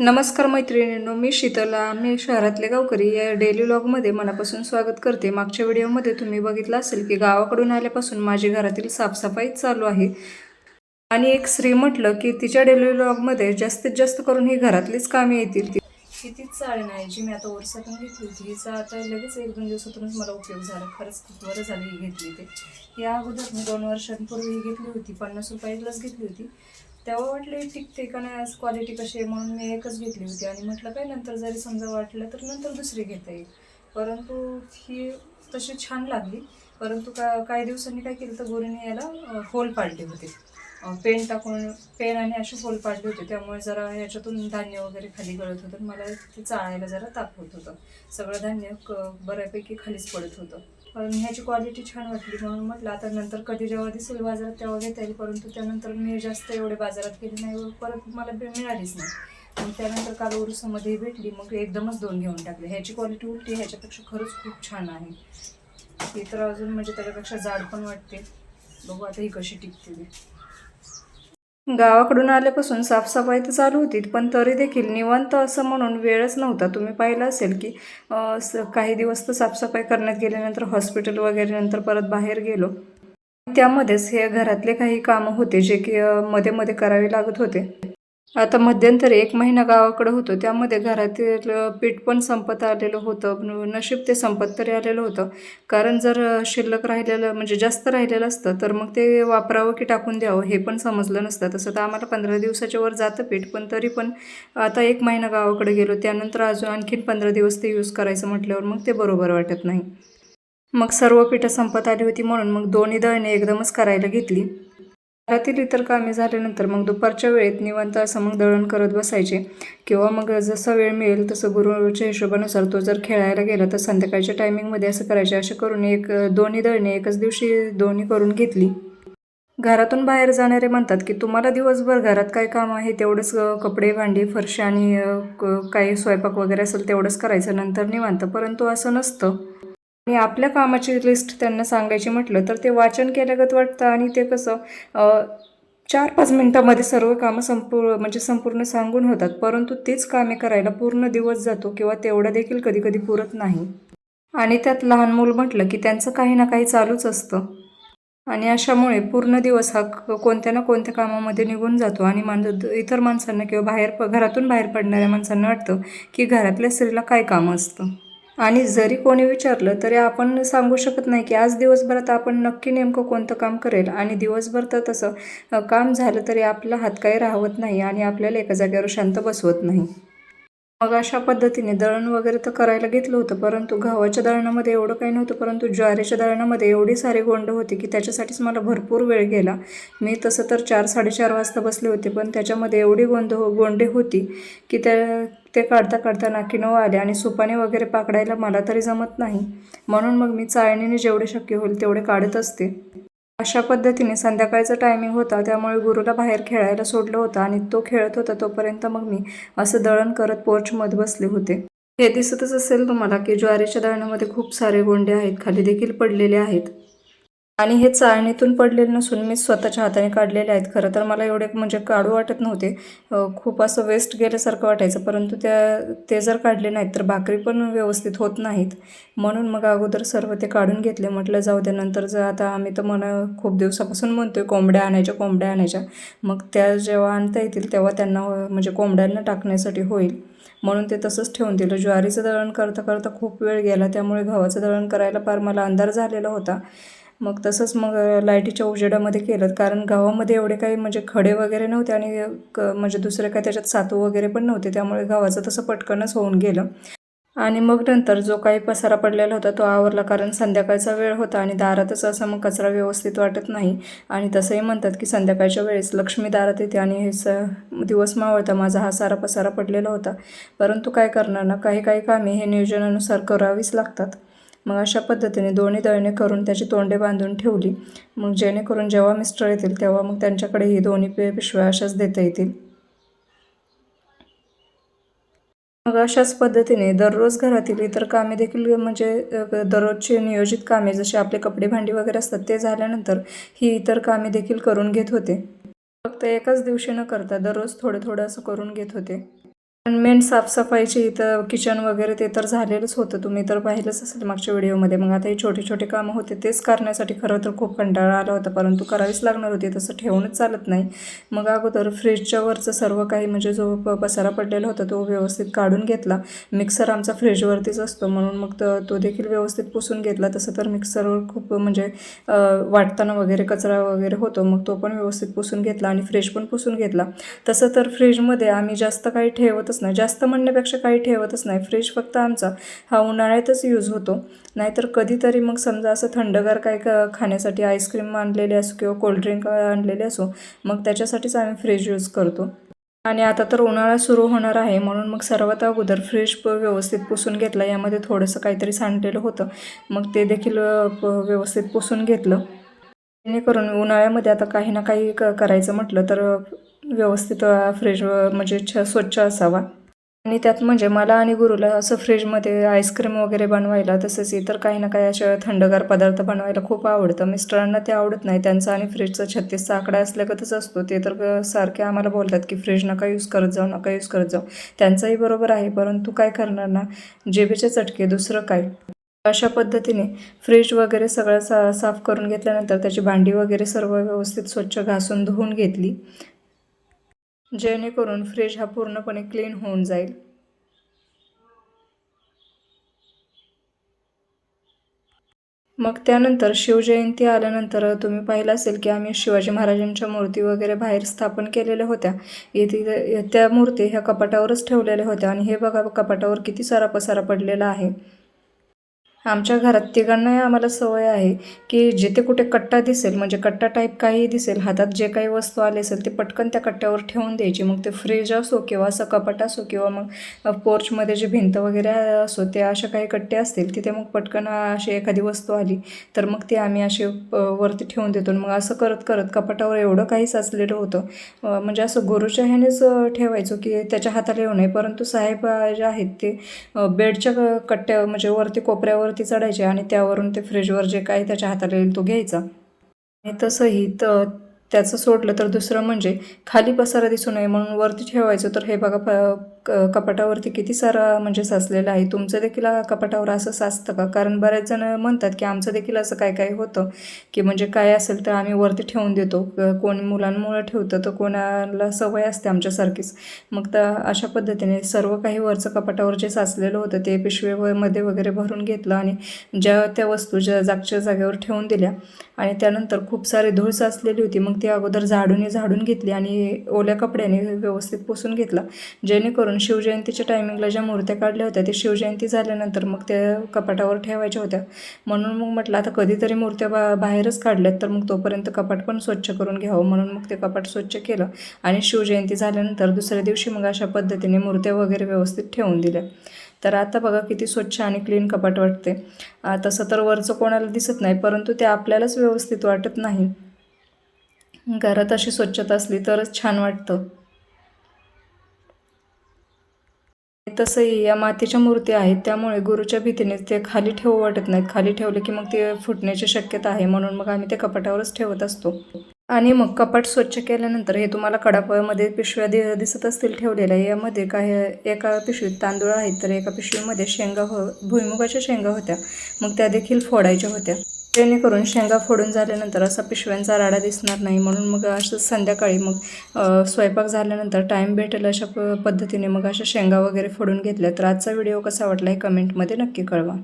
नमस्कार मैत्रिणींनो मी शीतला. मी शहरातले गावकरी. या डेली व्लॉगमध्ये मनापासून स्वागत करते. मागच्या व्हिडिओमध्ये तुम्ही बघितलं असेल की गावाकडून आल्यापासून माझी घरातील साफसफाई चालू आहे. आणि एक स्त्री म्हटलं की तिच्या डेली लॉगमध्ये जास्तीत जास्त करून ही घरातलीच कामे येतील. ती तीच चालणार आहे जी मी आता वर्षातून घेतली होती. हिचा आता लगेच एक दोन दिवसातूनच मला उपयोग झाला. खरंच खूप बरं झालं ही घेतली ते या अगोदर मी दोन वर्षांपूर्वी ही घेतली होती. पन्नास रुपयालाच घेतली होती. तेव्हा वाटले टिकते का नाही आज क्वालिटी कशी आहे म्हणून मी एकच घेतली होती. आणि म्हटलं काय नंतर जरी समजा वाटलं तर नंतर दुसरी घेता येईल. परंतु ही तशी छान लागली. परंतु का काही दिवसांनी काय केलं तर गोरीने याला होल पाडली होती. पेन टाकून पेन आणि असे होल पाडले होते. त्यामुळे जरा ह्याच्यातून धान्य वगैरे खाली गळत होतं मला ते चाळायला जरा ताप होत होतं. सगळं धान्य क बऱ्यापैकी खालीच पडत होतं. पण ह्याची क्वालिटी छान वाटली. म्हणून म्हटलं आता नंतर कधी जेव्हा दिसेल बाजारात तेव्हा घेता येईल. परंतु त्यानंतर मी जास्त एवढे बाजारात गेले नाही व परत मला बे- मिळालीच नाही. मग त्यानंतर काल उरुसामध्ये भेटली. मग एकदमच दोन घेऊन टाकले. ह्याची क्वालिटी उलटी ह्याच्यापेक्षा खरंच खूप छान आहे. ती तर अजून म्हणजे त्याच्यापेक्षा जाड पण वाटते. बघू आता ही कशी टिकते ती. गावाकडून आल्यापासून साफसफाई तर चालू होती पण तरी देखील निवंत असं म्हणून वेळच नव्हता. तुम्ही पाहिलं असेल की स- काही दिवस तर साफसफाई करण्यात गेल्यानंतर हॉस्पिटल वगैरे नंतर परत बाहेर गेलो. त्यामध्येच हे घरातले काही कामं होते जे की मध्ये मध्ये करावे लागत होते. आता मध्यंतरी एक महिना गावाकडं होतो. त्यामध्ये घरातील पीठ पण संपत आलेलं होतं. नशीब ते संपत तरी आलेलं होतं. कारण जर शिल्लक राहिलेलं म्हणजे जास्त राहिलेलं असतं तर मग ते वापरावं की टाकून द्यावं हे पण समजलं नसतं. तसं तर आम्हाला पंधरा दिवसाच्या वर जातं पीठ पण तरी पण आता एक महिना गावाकडे गेलो. त्यानंतर अजून आणखीन पंधरा दिवस ते यूज करायचं म्हटल्यावर मग ते बरोबर वाटत नाही. मग सर्व पिठं संपत आली होती म्हणून मग दोन्ही दळणे एकदमच करायला घेतली. घरातील इतर कामे झाल्यानंतर मग दुपारच्या वेळेत निवांत असं मग दळण करत बसायचे. किंवा मग जसा वेळ मिळेल तसं गुरुच्या हिशोबानुसार तो जर खेळायला गेला तर संध्याकाळच्या टायमिंगमध्ये असं करायचे. असे करून एक दोन्ही दळणे एकच दिवशी दोन्ही करून घेतली. घरातून बाहेर जाणारे म्हणतात की तुम्हाला दिवसभर घरात काय काम आहे? तेवढंच कपडे भांडी फरशी आणि क- काही स्वयंपाक वगैरे असेल तेवढंच करायचं. नंतर निवांत. परंतु असं नसतं. आणि आपल्या कामाची लिस्ट त्यांना सांगायची म्हटलं तर ते वाचन केल्यागत वाटतं आणि ते कसं चार पाच मिनटामध्ये सर्व कामं संपूर्ण म्हणजे संपूर्ण सांगून होतात. परंतु तीच कामे करायला पूर्ण दिवस जातो किंवा तेवढा देखील कधी कधी पुरत नाही. आणि त्यात लहान मूल म्हटलं की त्यांचं काही ना काही चालूच असतं. आणि अशामुळे पूर्ण दिवस हा क- कोणत्या ना कोणत्या कामामध्ये निघून जातो आणि मान इतर माणसांना किंवा बाहेर प घरातून बाहेर पडणाऱ्या माणसांना वाटतं की घरातल्या स्त्रीला काय कामं असतं. आणि जरी कोणी विचारलं तरी आपण सांगू शकत नाही की आज दिवसभरात आपण नक्की नेमकं कोणतं काम करेल. आणि दिवसभर तर तसं काम झालं तरी आपला हात काही राहवत नाही आणि आपल्याला एका जागेवर शांत बसवत नाही. मग अशा पद्धतीने दळण वगैरे तर करायला घेतलं होतं परंतु गव्हाच्या दळणामध्ये एवढं काही नव्हतं परंतु ज्वारीच्या दळणामध्ये एवढी सारी गोंड होती की त्याच्यासाठीच मला भरपूर वेळ गेला. मी तसं तर चार साडेचार वाजता बसले होते पण त्याच्यामध्ये एवढी गोंद हो, गोंडे होती की त्या ते काढता काढता नाकी नऊ आले आणि सुपाने वगैरे पाकडायला मला तरी जमत नाही. म्हणून मग मी चाळणीने जेवढे शक्य होईल तेवढे काढत असते. अशा पद्धतीने संध्याकाळचा टायमिंग होता त्यामुळे गुरुला बाहेर खेळायला सोडलं होतं आणि तो खेळत होता तोपर्यंत मग मी असं दळण करत पोर्चमध्ये बसले होते. हे दिसतच असेल तुम्हाला की ज्वारीच्या दळणामध्ये खूप सारे गोंडे आहेत खाली देखील पडलेले आहेत. आणि हे चाळणीतून पडलेले नसून मी स्वतःच्या हाताने काढलेले आहेत. खरं तर मला एवढे म्हणजे काढू वाटत नव्हते. खूप असं वेस्ट गेल्यासारखं वाटायचं. परंतु त्या ते जर काढले नाहीत तर भाकरी पण व्यवस्थित होत नाहीत. म्हणून मग अगोदर सर्व ते काढून घेतले. म्हटलं जाऊ दे नंतर जर आता आम्ही तर मला खूप दिवसापासून म्हणतोय कोंबड्या आणायच्या कोंबड्या आणायच्या. मग त्या जेव्हा आणता येतील तेव्हा त्यांना म्हणजे कोंबड्यांना टाकण्यासाठी होईल. म्हणून ते तसंच ठेवून दिलं. ज्वारीचं दळण करता करता खूप वेळ गेला. त्यामुळे गव्हाचं दळण करायला फार मला अंधार झालेला होता. मग तसंच मग लाईटीच्या उजेडामध्ये केलं कारण गावामध्ये एवढे काही म्हणजे खडे वगैरे नव्हते आणि क म्हणजे दुसरे काही त्याच्यात सातू वगैरे पण नव्हते. त्यामुळे गावाचं तसं पटकनच होऊन गेलं. आणि मग नंतर जो काही पसारा पडलेला होता तो आवरला. कारण संध्याकाळचा वेळ होता आणि दारातच असा मग कचरा व्यवस्थित वाटत नाही. आणि तसंही म्हणतात की संध्याकाळच्या वेळेस लक्ष्मी दारात येते आणि हे स दिवस मावळता माझा हा सारा पसारा पडलेला होता. परंतु काय करणार ना काही काही कामे हे नियोजनानुसार करावीच लागतात. मग अशा पद्धतीने दोन्ही दळणे करून त्याची तोंडे बांधून ठेवली. मग जेणेकरून जेव्हा मिस्टर येतील तेव्हा मग त्यांच्याकडे ही दोन्ही पे पिशव्या अशाच देता येतील. मग अशाच पद्धतीने दररोज घरातील इतर कामे देखील म्हणजे दररोजची नियोजित कामे जसे आपले कपडे भांडी वगैरे असतात ते झाल्यानंतर ही इतर कामे देखील करून घेत होते. फक्त एकाच दिवशी न करता दररोज थोडं थोडं असं करून घेत होते. पण मेन साफसफाईची इथं किचन वगैरे ते तर झालेलंच होतं. तुम्ही तर पाहिलंच असेल मागच्या व्हिडिओमध्ये. मग आता हे छोटे छोटे कामं होते तेच करण्यासाठी खरं तर खूप कंटाळा आला होता. परंतु करावीच लागणार होती. तसं ठेवूनच चालत नाही. मग अगोदर फ्रीजच्या वरचं सर्व काही म्हणजे जो प पसारा पडलेला होता तो व्यवस्थित काढून घेतला. मिक्सर आमचा फ्रीजवरतीच असतो. म्हणून मग तो देखील व्यवस्थित पुसून घेतला. तसं तर मिक्सरवर खूप म्हणजे वाटताना वगैरे कचरा वगैरे होतो. मग तो पण व्यवस्थित पुसून घेतला आणि फ्रीज पण पुसून घेतला. तसं तर फ्रीजमध्ये आम्ही जास्त काही ठेवत ठेवतच नाही. जास्त म्हणण्यापेक्षा काही ठेवतच नाही. फ्रीज फक्त आमचा. हा उन्हाळ्यातच यूज होतो. नाहीतर कधीतरी मग समजा असं थंडगार काय क खाण्यासाठी आईस्क्रीम आणलेले असो किंवा कोल्ड्रिंक आणलेले असो मग त्याच्यासाठीच आम्ही फ्रीज यूज करतो. आणि आता तर उन्हाळा सुरू होणार आहे. म्हणून मग सर्वात अगोदर फ्रीज व्यवस्थित पुसून घेतला. यामध्ये थोडंसं काहीतरी सांडलेलं होतं. मग ते देखील प व्यवस्थित पुसून घेतलं. जेणेकरून उन्हाळ्यामध्ये आता काही ना काही क करायचं म्हटलं तर व्यवस्थित अ, फ्रीज म्हणजे छ स्वच्छ असावा. आणि त्यात म्हणजे मला आणि गुरुला असं फ्रीजमध्ये आईस्क्रीम वगैरे बनवायला तसंच इतर काही ना काही अशा थंडगार पदार्थ बनवायला खूप आवडतं. मिस्टरांना ते आवडत नाही. त्यांचा आणि फ्रीजचा छत्तीसचा आकडा असल्यागतच असतो. ते तर सारखे आम्हाला बोलतात की फ्रीज नका यूज करत जाऊ नका यूज करत जाऊ. त्यांचाही बरोबर आहे परंतु काय करणार ना? जेबीचे चटके दुसरं काय? अशा पद्धतीने फ्रीज वगैरे सगळं सा साफ करून घेतल्यानंतर त्याची भांडी वगैरे सर्व व्यवस्थित स्वच्छ घासून धुवून घेतली. जेणेकरून फ्रीज हा पूर्णपणे क्लीन होऊन जाईल. मग त्यानंतर शिवजयंती आल्यानंतर तुम्ही पाहिलं असेल की आम्ही शिवाजी महाराजांच्या मूर्ती वगैरे बाहेर स्थापन केलेल्या होत्या. येथे त्या मूर्ती ह्या कपाटावरच ठेवलेल्या होत्या आणि हे बघा कपाटावर किती सारा पसारा पडलेला आहे. आमच्या घरात तिघांनाही आम्हाला सवय आहे की जिथे कुठे कट्टा दिसेल म्हणजे कट्टा टाईप काही दिसेल हातात जे काही वस्तू आले असेल ते पटकन त्या कट्ट्यावर ठेवून द्यायची. मग ते फ्रीज असो किंवा असं कपाट असो किंवा मग पोर्चमध्ये जे भिंत वगैरे असो ते अशा काही कट्टे असतील तिथे मग पटकन अशी एखादी वस्तू आली तर मग ती आम्ही अशी वरती ठेवून देतो. मग असं करत करत कपाटावर एवढं काही साचलेलं होतं म्हणजे असं गुरुच्या ह्यानेच ठेवायचो की त्याच्या हाताला येऊ नये. परंतु साहेब जे आहेत ते बेडच्या क- कट्ट्या म्हणजे वरती कोपऱ्यावर कोपऱ्यावरती चढायचे आणि त्यावरून ते फ्रीजवर जे काही त्याच्या हाताला येईल तो घ्यायचा. आणि तसंही तर त्याचं सोडलं तर दुसरं म्हणजे खाली पसारा दिसू नये म्हणून वरती ठेवायचं. तर हे बघा प क कपाटावरती किती सारा म्हणजे साचलेलं आहे? तुमचं देखील कपाटावर असं साचतं का? कारण बरेच जण म्हणतात की आमचं देखील असं काय काय होतं? की म्हणजे काय असेल तर आम्ही वरती ठेवून देतो. कोण मुलांमुळं ठेवतं तर कोणाला सवय असते आमच्यासारखीच. मग तर अशा पद्धतीने सर्व काही वरचं कपाटावर जे साचलेलं होतं ते पिशवेमध्ये वगैरे भरून घेतलं आणि ज्या त्या वस्तू ज्या जागच्या जागेवर ठेवून दिल्या. आणि त्यानंतर खूप सारी धूळ साचलेली होती. मग ती अगोदर झाडूने झाडून घेतली आणि ओल्या कपड्याने व्यवस्थित पुसून घेतला. जेणेकरून शिवजयंतीच्या टायमिंगला ज्या मूर्त्या काढल्या होत्या ते शिवजयंती झाल्यानंतर मग त्या कपाटावर ठेवायच्या होत्या. म्हणून मग म्हटलं आता कधीतरी मूर्त्या बा बाहेरच काढल्यात तर मग तोपर्यंत कपाट पण स्वच्छ करून घ्यावं. म्हणून मग ते कपाट स्वच्छ केलं आणि शिवजयंती झाल्यानंतर दुसऱ्या दिवशी मग अशा पद्धतीने मूर्त्या वगैरे व्यवस्थित ठेवून दिल्या. तर आता बघा किती स्वच्छ आणि क्लीन कपाट वाटते तसं तर वरचं कोणाला दिसत नाही परंतु ते आपल्यालाच व्यवस्थित वाटत नाही. घरात अशी स्वच्छता असली तरच छान वाटतं. तसंही या मातीच्या मूर्ती आहेत त्यामुळे गुरुच्या भीतीने ते खाली ठेवू वाटत नाहीत. खाली ठेवले की मग ते फुटण्याची शक्यता आहे म्हणून मग आम्ही ते कपाटावरच ठेवत असतो. आणि मग कपाट स्वच्छ केल्यानंतर हे तुम्हाला कडापामध्ये पिशव्या दि दिसत असतील ठेवलेल्या. यामध्ये काही एका पिशवीत तांदूळ आहेत तर एका पिशवीमध्ये शेंगा हो भुईमुगाच्या शेंगा होत्या. मग त्या देखील फोडायच्या होत्या. जेणेकरून शेंगा फोडून झाल्यानंतर असा पिशव्यांचा राडा दिसणार नाही. म्हणून मग असं संध्याकाळी मग स्वयंपाक झाल्यानंतर टाईम भेटेल अशा प पद्धतीने मग अशा शेंगा वगैरे फोडून घेतल्या. तर आजचा व्हिडिओ कसा वाटला हे कमेंटमध्ये नक्की कळवा.